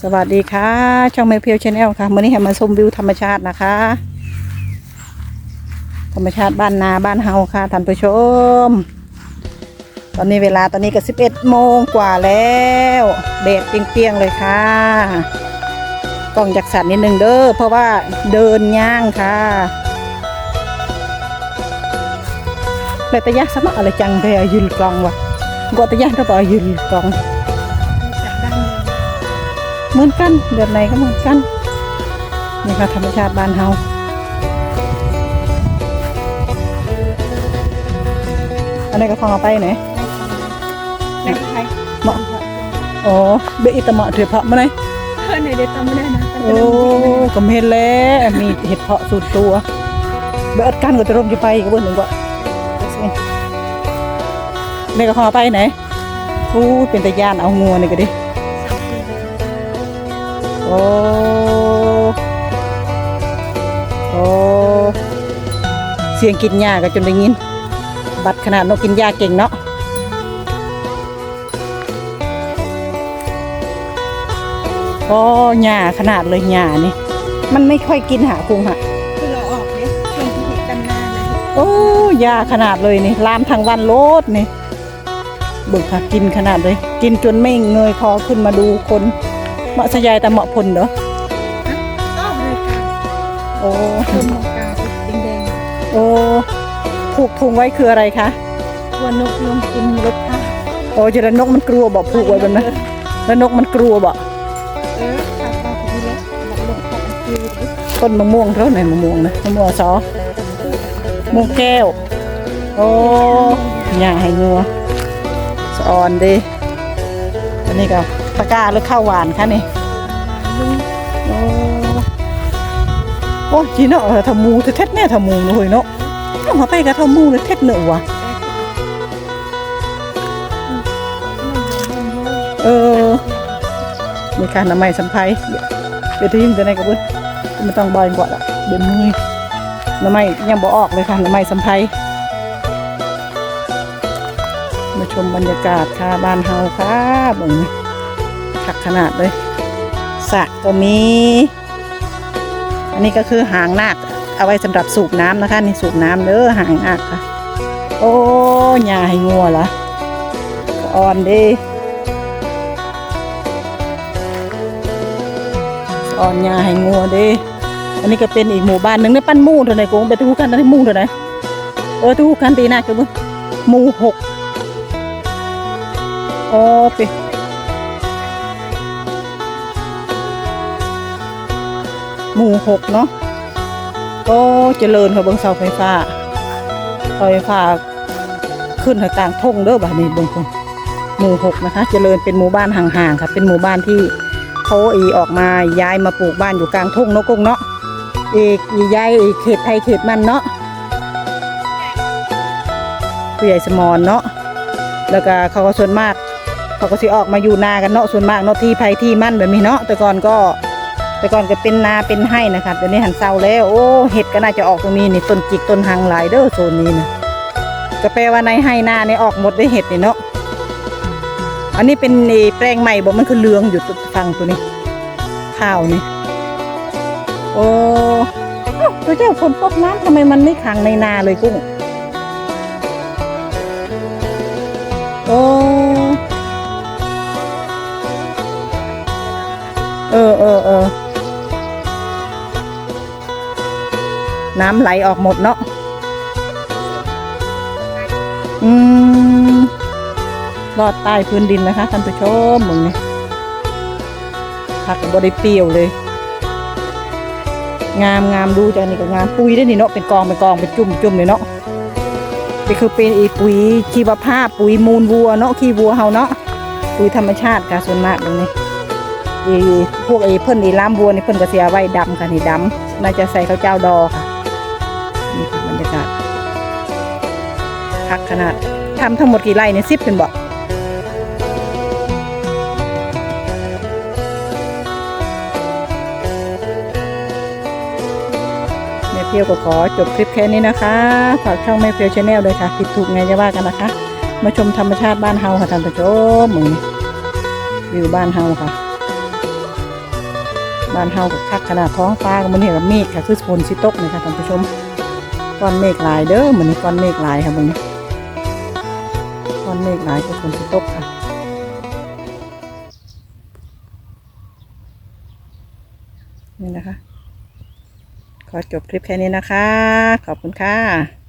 สวัสดีค่ะ ช่องเมเพียวชาแนลค่ะมื่อนี้ให้มาชมวิวธรรมชาตินะคะ ธรรมชาติบ้านนาบ้านเฮาค่ะท่านผู้ชม ตอนนี้เวลาตอนนี้ก็สิบเอ็ดโมงกว่าแล้วแดดเปรียงๆเลยค่ะกล้องจักสันนิดนึงเด้อเพราะว่าเดินย่างค่ะแต่ตะยะสมัครอะไรจังไปยืนกลองวะกตะยะก็ต่อยืนกลอง เหมือนกันเดือนไหนก็เหมือนกันนี่ค่ะธรรมชาติบ้านเฮาอันนี้ก็ฟังเอาไปไหนในไทยเหมาะอ๋อเบอิตะเหมาะถือเพาะมาไหนเพื่อนในเด็ดจำไม่ได้นะโอ้ก็เห็นแล้วมีเห็ดเพาะสูตรตัวเบอิดกันก็จะร่มจะไปก็เบิ่งหนึ่งก็นี่ก็ฟังเอาไปไหนอู้เป็นตะยานเอางัวนี่ก็ดิโอ้โอ้เสียงกินหญ้าก็จนได้ยิน บัดขนาดนกกินหญ้าเก่งเนาะโอ้หญ้าขนาดเลยหญ้านี่ มันไม่ค่อยกินหาพุงหะคือเราออกเนี่ยช่วงที่เห็นกันหน้าเลยโอ้หญ้าขนาดเลยนี่ลามทางวันโลดนี่เบิกค่ะกินขนาดเลย กินจนไม่เงยคอขึ้นมาดูคน เหมาะสยายแต่เหมาะพลเด้ออ้าวเลยค่ะโอ้ต้นมองกาเป็นแดงโอ้ผูกพุงไว้คืออะไรคะๆตัวนกลงกินรถค่ะโอ้จะแล้วนกมันกลัวบอกผูกไว้บนนั้นแล้วนกมันกลัวบอกเออข้าวปลาคนนี้แล้วบัดลงของคิวดิต้นมะม่วงเท่าไหนมะม่วงนะมะม่วงซอมะม่วงแก้ว โอ้ย่าให้งัวสะออนเดิอันนี้ก็ ตะกร้าหรือข้าวหวานคะนี่โอ้โอ้จีเนาะทำมูเท็ดๆแน่ทำมูเลยเนาะเอามาไปกับทำมูเลยเท็ดเนอะวะเออมีการน้ำไมสัมไพเดี๋ยวที่ยินจะไหนกับเบิ้ลไม่ต้องบอยกว่าละเดี๋ยวมือน้ำไม้ยังบ่ออกเลยค่ะน้ำไม้สัมไพมาชมบรรยากาศค่ะบ้านเฮาค่ะเบิ่งนี่ คักขนาดเลยสระก็มี อันนี้ก็คือหางนาคเอาไว้สำหรับสูบน้ำนะคะนี่สูบน้ำเด้อหางนาคค่ะ โอ้ยาให้งัวละอ่อนด้อ่อนยาให้งัวเด้อันนี้ก็เป็นอีกหมู่บ้านหนึ่งในปั้นมู่เท่าไหร่กูไปทูกันได้มู่เท่าไหร่เออทูกันตีหน้ากันบุหมู่หกโอ้ไป หมู่หกเนาะโอ้เจริญค่ะเบิงเสาไฟฟ้าเสาไฟฟ้าขึ้นทางกลางทงเด้อบ้านี้เบิ่งคนหมู่หกนะคะ เจริญเป็นหมู่บ้านห่างๆค่ะ เป็นหมู่บ้านที่เขาอีออกมาย้ายมาปลูกบ้านอยู่กลางทุ่งนกกงเนาะอีกอีย้ายอีเขตไทยเขตมันเนาะผู้ใหญ่สมอนเนาะแล้วก็เขาก็ส่วนมาก เขาก็สิออกมาอยู่นากันเนาะส่วนมากเนาะที่ไผที่มั่นแบบนี้เนาะแต่ก่อนก็ แต่ก่อนก็เป็นนาเป็นไห้นะคะแต่นี้หันเศร้าแล้วโอ้เห็ดก็น่าจะออกตรงนี้นี่ต้นจิกต้นหางหลายเด้อโซนนี้นะก็แปลว่าในไห้นาเนี่ยออกหมดได้เห็ดนี่เนาะอันนี้เป็นแปลงใหม่บอกมันคือเรืองอยู่ตุฟังตัวนี้ ข้าวนี่โอ้เอ้าตัวเจ้าฝนตกน้ำทำไมมันไม่ขังในนาเลยกุ้งโอ้เออเออเออ น้ำไหลออกหมดเนาะอืมลอดใต้พื้นดินนะคะท่านผู้ชมมึงนี่ผักบได้เปรี้ยวเลย งามงามดูจากนี่ก็งามปุ๋ยได้นี่เนาะเป็นกองเป็นกองเป็นจุ่มจุ่มเลยเนาะนี่คือเป็นอีปุ๋ยชีวภาพปุ๋ยมูลวัวเนาะขี้วัวเฮาเนาะปุ๋ยธรรมชาติค่ะส่วนมากตรงนี้อีพวกไอ้เพิ่นไอ้ล้ามวัวนี่เพิ่นก็เสียไว้ดำค่ะนี่ดำน่าจะใส่ข้าวเจ้าดอค่ะ รรยากาศพักขนาดทำทั้งหมดกี่ไร่เนี่ยสิบเป็นบ่แม่เพียวก็ขอจบคลิปแค่นี้นะคะ ฝากช่องแม่เพียวชาแนลด้วยค่ะ ผิดถูกไงจะว่ากันนะคะ มาชมธรรมชาติบ้านเฮาค่ะท่านผู้ชมมึงวิวบ้านเฮาค่ะ บ้านเฮากับคักขนาดท้องฟ้าก็มันเห็นกับเมฆค่ะ คือฝนสิตกเลยค่ะท่านผู้ชม ก้อนเมฆลายเด้อมันนี่ก้อนเมฆลายค่ะมับมึงก้อนเมฆลายก็ฝนสะตกค่ะนี่นะคะ ขอจบคลิปแค่นี้นะคะ ขอบคุณค่ะ